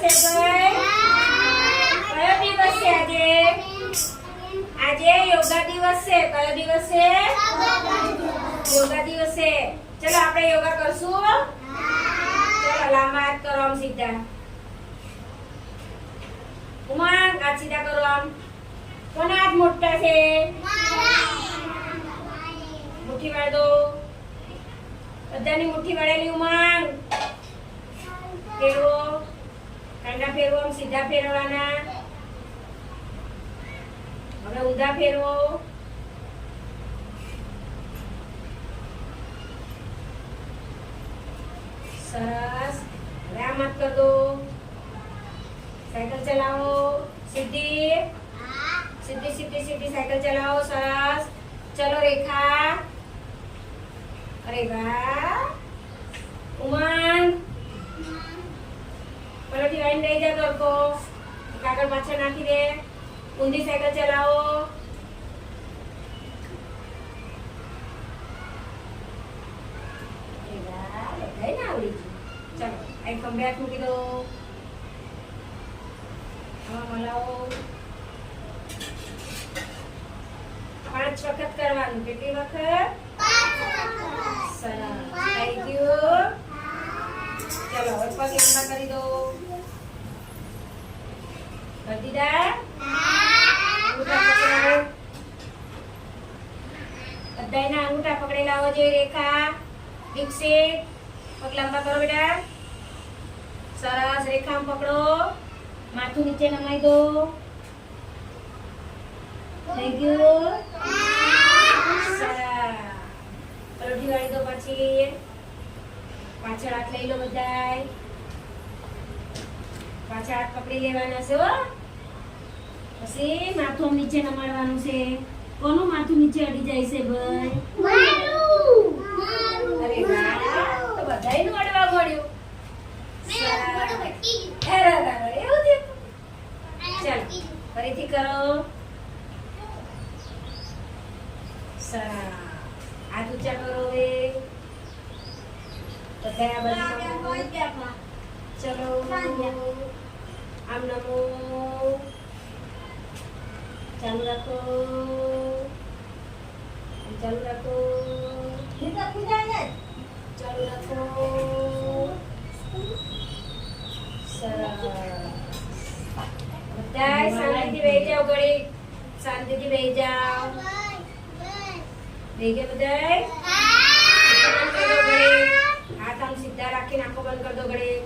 કયો દિવસ છે આજે? આજે યોગા દિવસ છે. કયો દિવસ છે? યોગા દિવસ છે. ચલો આપણે યોગા કરશું. ચલો, લાંબા કરો આમ સીધા. ઉમંગ, હાથ સીધા કરો આમ. કોના હાથ મોટા છે? મુઠ્ઠી વાળ. દો બધાની મુઠ્ઠી વાળેલી ઉમંગ. ફેરવો, આમ સીધા ફેરવાના. હવે ઉધા ફેરવો. સરસ. હવે આમ મત કર દો સાયકલ ચલાવો. સીધી. સીધી સીધી સીધી સાયકલ ચલાવો. સરસ. ચલો, રેખા. અરે વાહ. ઉમંગ. પલોઠી વાઈને લઈ જા તડકો કાગળ પાછળ નાખી દે. ઊંધી સાયકલ ચલાવો. ચાલો ખંભે મૂકી દો. આમાં મલાવો પાંચ વખત કરવાનું. કેટલી વખત? સરસ. થઈ ગયું ચલો પગ લાંબા કરી દો. કરી દીધા અંગૂઠા પકડાવો બધાયના અંગૂઠા પકડેલા હોવા જોઈએ રેખા દીક્ષિત પગ લાંબા કરો બેટા સરસ રેખામાં પકડો માથું નીચે નમાઈ દો થઈ ગયું સરસ પલોઠી વાળી દો પછી પાછળ હાથ લઈ લો બધાય પાછળ હાથ પકડી લેવાના છે હો પછી માથું નીચે નમાડવાનું છે. કોનું માથું નીચે અડી જાય છે ભાઈ? અરે વાહ તો બધાયનું અડવા? ચાલો ફરીથી કરો. હાથ ઊંચા કરો હવે. બધા આ ચલો. આમ નમો. ચાલુ રાખો આમ ચાલુ રાખો ચાલુ રાખો સરસ બધાય શાંતિથી બેસી જાઓ ઘડી શાંતિથી બેસી જાઓ બેસી ગયા બધાય બંધ કરી દો ઘડી હાથ આમ સીધા રાખીને આંખો બંધ કરી દો ઘડી